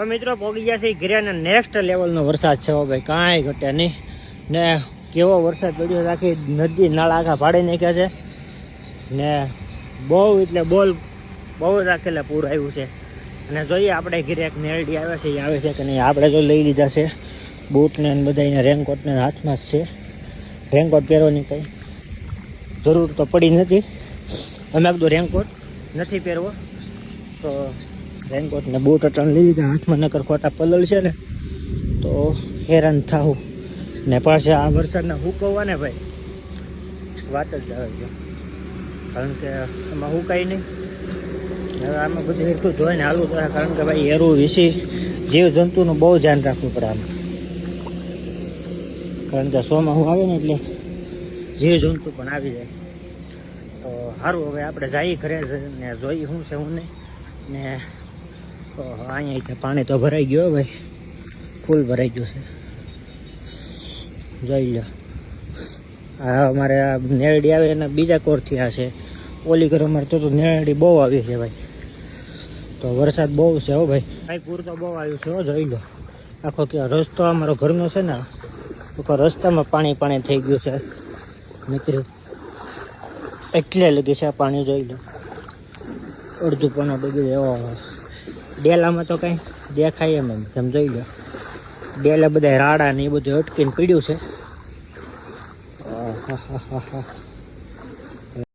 તો મિત્રો પોગી ગયા છે ઘરે નેક્સ્ટ લેવલનો વરસાદ છે ભાઈ, કાંઈ ઘટે નહીં. ને કેવો વરસાદ પડ્યો રાખી નદી નાળા આખા ભાડે નાખ્યા છે. ને બહુ એટલે બોલ, બહુ રાખેલા પૂર આવ્યું છે. અને જોઈએ આપણે ઘરે એક નેરડી આવે છે એ આવે છે કે નહીં, આપણે જો લઈ લીધા છે. બૂટને બધા એને રેનકોટને હાથમાં જ છે. રેનકોટ પહેરવાની કંઈ જરૂર તો પડી નથી. અમે બધું રેનકોટ નથી પહેરવો. તો રેનકોટ ને બૂટ અટણ લઈ લીધા. હાથમાં નકર ખોટા પલળ છે ને, તો હેરાન થાવું ને પાછા આ વરસાદના હુકવવા ને ભાઈ. વાત જ આવે છે. કારણ કે એમાં હુકાય નહીં. હવે આમાં બધું એટલું જોઈને હાલવું પડે. કારણ કે ભાઈ હેરું વિશે જીવ જંતુનું બહુ ધ્યાન રાખવું પડે આમાં. કારણ કે સોમાં હું આવે ને એટલે જીવ જંતુ પણ આવી જાય. તો સારું હવે આપણે જઈએ ઘરે ને જોઈએ શું છે શું નહીં. ને અહીંયા પાણી તો ભરાઈ ગયો ભાઈ. ફૂલ ભરાઈ ગયું છે. જોઈ લો. આ અમારે આ નેરડી આવે એના બીજા કોરથી આ છે. ઓલી ઘર અમારે તો તો નેરડી બહુ આવી છે ભાઈ. તો વરસાદ બહુ છે હો ભાઈ. ભાઈ પૂર તો બહુ આવ્યું છે હો, જોઈ લો. આખો કે રસ્તો અમારો ઘરનો છે ને, આખો રસ્તામાં પાણી પાણી થઈ ગયું છે. મિત્રો એટલે લગી છે આ પાણી, જોઈ લો. અડધું પાણી ડૂબી જાય ડેલામાં તો કાંઈ દેખાય એમ એમ તમે લો ડેલા બધા રાડા ને એ બધું અટકીને પીડ્યું છે.